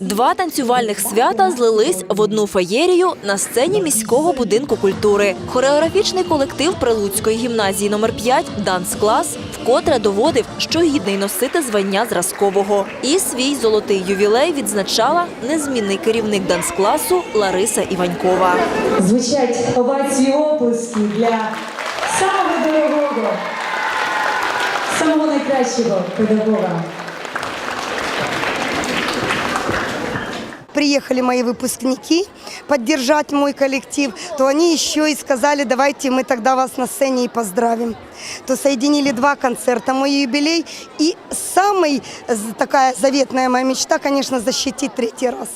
Два танцювальних свята злились в одну феєрію на сцені міського будинку культури. Хореографічний колектив Прилуцької гімназії номер 5 Данс Клас вкотре доводив, що гідний носити звання зразкового. І свій золотий ювілей відзначала незмінний керівник данс-класу Лариса Іванькова. Звучать овації оплески для самого дорогого, самого найкращого педагога. Приехали мои выпускники поддержать мой коллектив, то они еще и сказали, давайте мы тогда вас на сцене и поздравим. То соединили два концерта, мой юбилей и самая такая заветная моя мечта, конечно, защитить третий раз.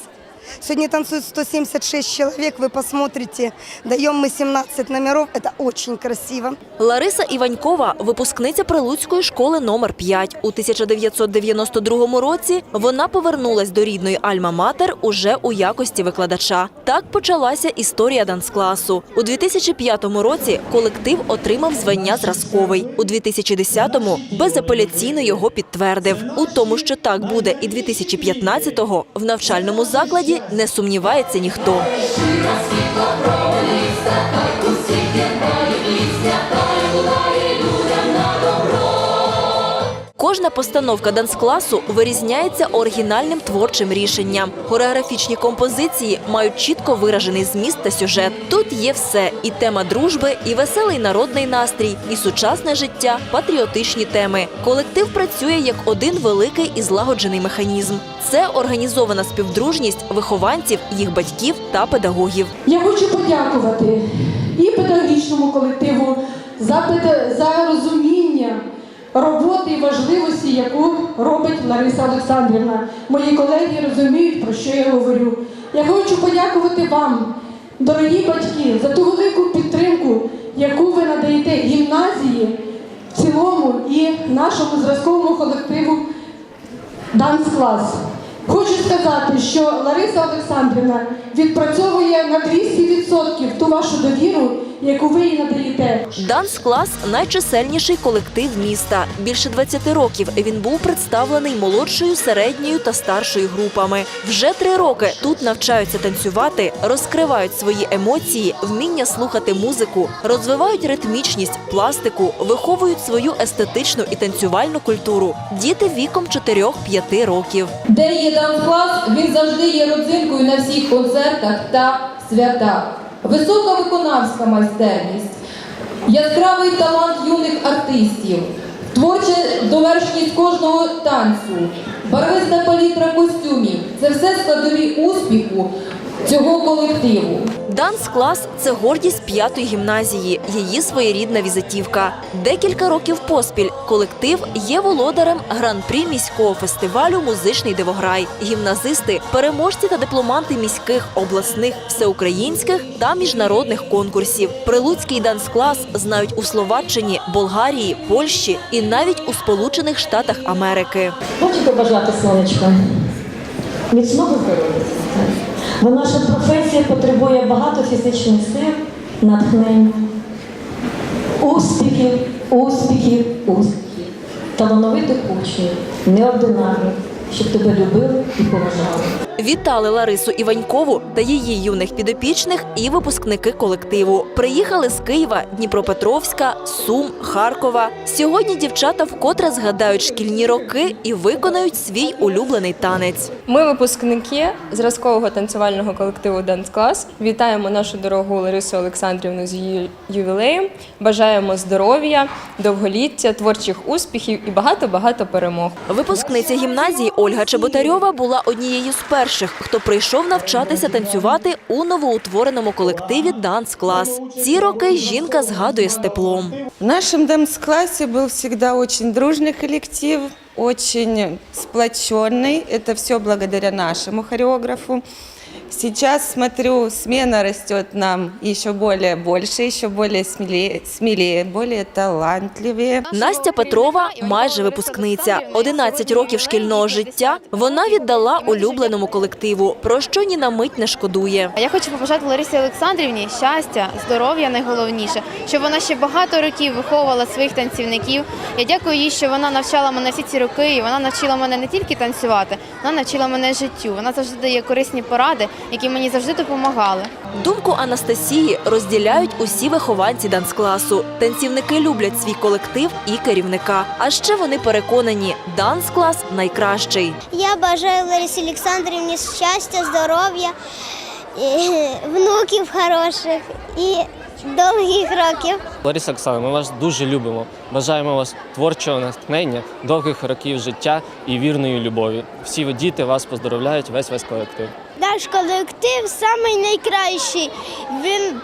Сегодня танцуют 176 человек, вы посмотрите, даем мы 17 номеров, это очень красиво. Лариса Іванькова – випускниця Прилуцької школи номер 5. У 1992 році вона повернулась до рідної Альма-Матер уже у якості викладача. Так почалася історія данс-класу. У 2005 році колектив отримав звання зразковий. У 2010-му безапеляційно його підтвердив. У тому, що так буде і 2015-го, в навчальному закладі не сумнівається ніхто. Кожна постановка данс-класу вирізняється оригінальним творчим рішенням. Хореографічні композиції мають чітко виражений зміст та сюжет. Тут є все: і тема дружби, і веселий народний настрій, і сучасне життя, патріотичні теми. Колектив працює як один великий і злагоджений механізм. Це організована співдружність вихованців, їх батьків та педагогів. Я хочу подякувати і педагогічному колективу за, за важливості, яку робить Лариса Олександрівна. Мої колеги розуміють, про що я говорю. Я хочу подякувати вам, дорогі батьки, за ту велику підтримку, яку ви надаєте гімназії в цілому і нашому зразковому колективу Данс клас. Хочу сказати, що Лариса Олександрівна відпрацьовує на 200% ту вашу довіру, яку ви їй надаєте. Данс-клас – найчисельніший колектив міста. Більше 20 років він був представлений молодшою, середньою та старшою групами. Вже три роки тут навчаються танцювати, розкривають свої емоції, вміння слухати музику, розвивають ритмічність, пластику, виховують свою естетичну і танцювальну культуру. Діти віком 4-5 років. Де є данс-клас, він завжди є родзинкою на всіх концертах та святах. Висока виконавська майстерність, яскравий талант юних артистів, творча довершеність кожного танцю, барвиста палітра костюмів це все складові успіху цього колективу. Данс-клас – це гордість п'ятої гімназії, її своєрідна візитівка. Декілька років поспіль колектив є володарем гран-прі міського фестивалю «Музичний дивограй». Гімназисти – переможці та дипломанти міських, обласних, всеукраїнських та міжнародних конкурсів. Прилуцький данс-клас знають у Словаччині, Болгарії, Польщі і навіть у Сполучених Штатах Америки. Хочу побажати сонечко. Міцного здоров'я. Бо наша професія потребує багато фізичних сил, натхнень, успіхів, успіхів, успіхів, талановитих учнів, неординарних, щоб тебе любили і поважали. Вітали Ларису Іванькову та її юних підопічних і випускники колективу. Приїхали з Києва, Дніпропетровська, Сум, Харкова. Сьогодні дівчата вкотре згадають шкільні роки і виконають свій улюблений танець. Ми випускники зразкового танцювального колективу Данс Клас. Вітаємо нашу дорогу Ларису Олександрівну з її ювілеєм. Бажаємо здоров'я, довголіття, творчих успіхів і багато-багато перемог. Випускниця гімназії Ольга Чеботарьова була однією з перших, хто прийшов навчатися танцювати у новоутвореному колективі Данс Клас. Ці роки жінка згадує з теплом. В нашем дэмс-классе был всегда очень дружный коллектив, очень сплоченный. Это все благодаря нашему хореографу. Сейчас смотрю, смена растет нам еще более больше, еще более смелее, смелее более талантливее. Настя Петрова майже випускниця. 11 років шкільного життя вона віддала улюбленому колективу, про що ні на мить не шкодує. Я хочу побажати Ларисі Олександрівні щастя, здоров'я найголовніше, щоб вона ще багато років виховувала своїх танцівників. Я дякую їй, що вона навчала мене всі ці роки, і вона навчила мене не тільки танцювати, вона навчила мене життю. Вона завжди дає корисні поради, які мені завжди допомагали. Думку Анастасії розділяють усі вихованці данс-класу. Танцівники люблять свій колектив і керівника. А ще вони переконані, данс-клас найкращий. Я бажаю Ларисі Олександрівні щастя, здоров'я, внуків хороших і довгих років. Лариса Оксана, ми вас дуже любимо. Бажаємо вас творчого натхнення, довгих років життя і вірної любові. Всі діти вас поздоровляють, весь весь колектив. Наш колектив самий найкращий. Він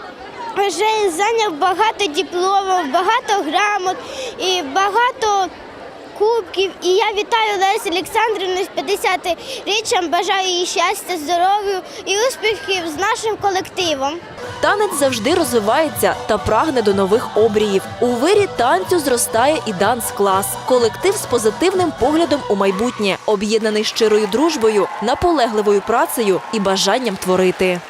вже зайняв багато дипломів, багато грамот і багато кубків. І я вітаю Ларису Олександрівну з 50-річчям. Бажаю їй щастя, здоров'я і успіхів з нашим колективом. Танець завжди розвивається та прагне до нових обріїв. У вирі танцю зростає і данс-клас. Колектив з позитивним поглядом у майбутнє, об'єднаний щирою дружбою, наполегливою працею і бажанням творити.